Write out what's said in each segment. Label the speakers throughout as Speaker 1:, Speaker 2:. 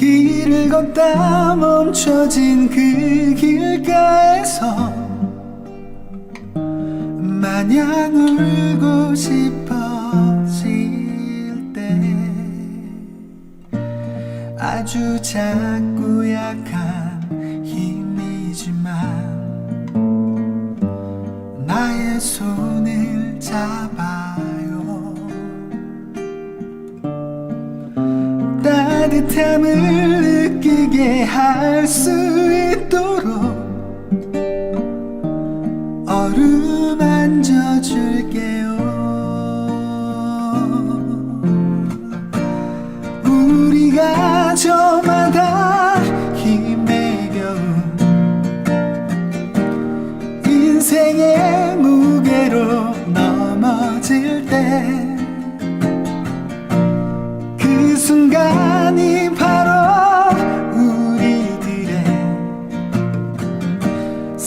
Speaker 1: 길을 걷다 멈춰진 그 길가에서 마냥 울고 싶어질 때 아주 작고 약한 힘이지만 나의 손을 잡아 따뜻함을 느끼게 할 수 있도록 어루만져 줄게요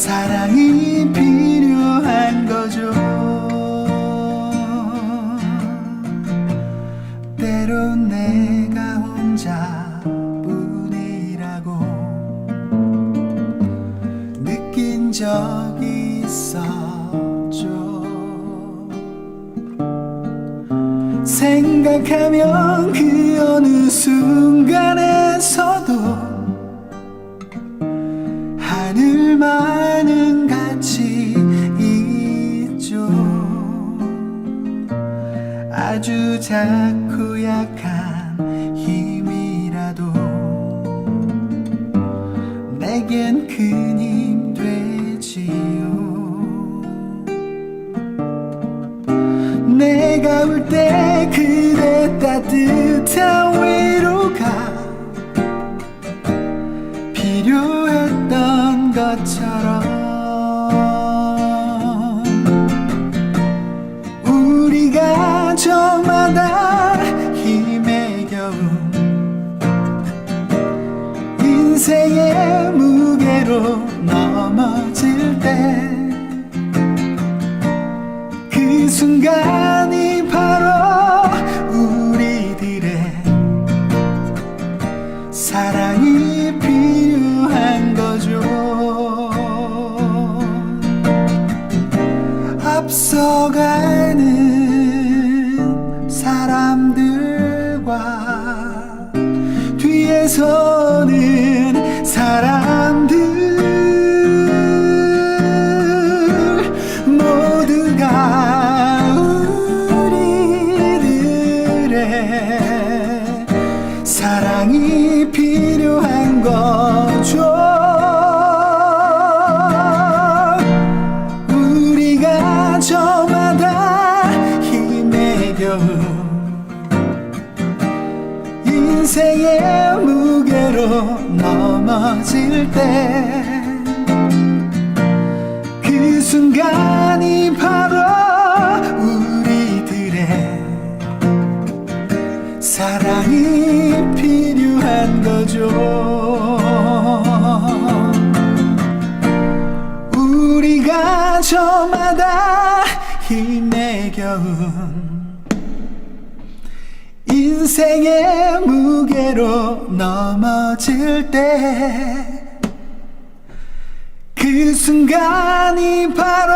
Speaker 1: 사랑이 필요한 거죠. 때론 내가 혼자 뿐이라고 느낀 적이 있었죠. 생각하면 그 어느 순간에서도 아주 작고 약한 힘이라도 내겐 큰 힘 되지요. 내가 울 때 그대 따뜻한 인생의 무게로 넘어질 때 그 순간이 바로 우리들의 사랑이 필요한 거죠. 앞서가는 사람들과 뒤에서 인생의 무게로 넘어질 때 그 순간이 바로 우리들의 사랑이 필요한 거죠. 인생의 무게로 넘어질 때 그 순간이 바로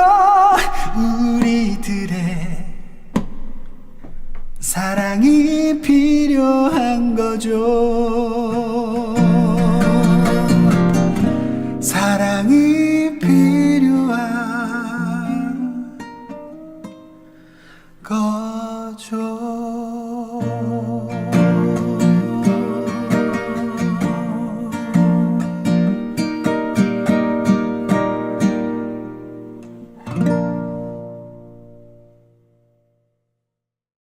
Speaker 1: 우리들의 사랑이 필요한 거죠. 사랑이 필요한 거죠.